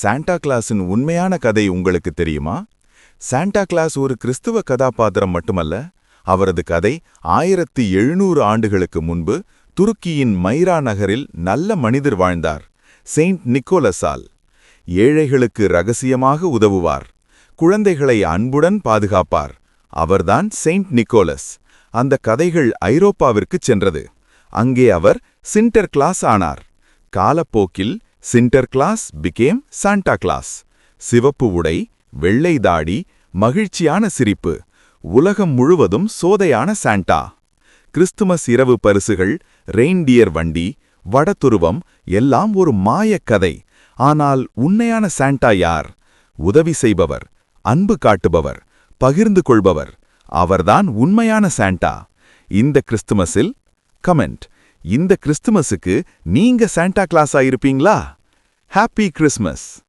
Santa கிளாஸின் உண்மையான கதை உங்களுக்கு தெரியுமா? சாண்டா கிளாஸ் ஒரு கிறிஸ்துவ கதாபாத்திரம் மட்டுமல்ல அவரது கதை ஆயிரத்தி எழுநூறு ஆண்டுகளுக்கு முன்பு துருக்கியின் மைரா நகரில் நல்ல மனிதர் வாழ்ந்தார் செயின்ட் நிக்கோலஸால் ஏழைகளுக்கு ரகசியமாக உதவுவார் குழந்தைகளை அன்புடன் பாதுகாப்பார். அவர்தான் செயின்ட் நிக்கோலஸ் அந்த கதைகள் ஐரோப்பாவிற்கு சென்றது. அங்கே அவர் சின்டர் கிளாஸ் ஆனார். காலப்போக்கில் Sinterklaas became Santa Claus சிவப்பு உடை வெள்ளை தாடி மகிழ்ச்சியான சிரிப்பு. உலகம் முழுவதும் சோதையான சாண்டா கிறிஸ்துமஸ் இரவு பரிசுகள் ரெயின்டியர் வண்டி வடதுருவம் எல்லாம் ஒரு மாயக் கதை. ஆனால் உண்மையான சாண்டா யார்? உதவி செய்பவர் அன்பு காட்டுபவர் பகிர்ந்து கொள்பவர். அவர்தான் உண்மையான சாண்டா இந்த கிறிஸ்துமஸில் கமெண்ட் இந்த கிறிஸ்துமஸுக்கு நீங்க சாண்டா கிளாஸா இருப்பீங்களா? Happy Christmas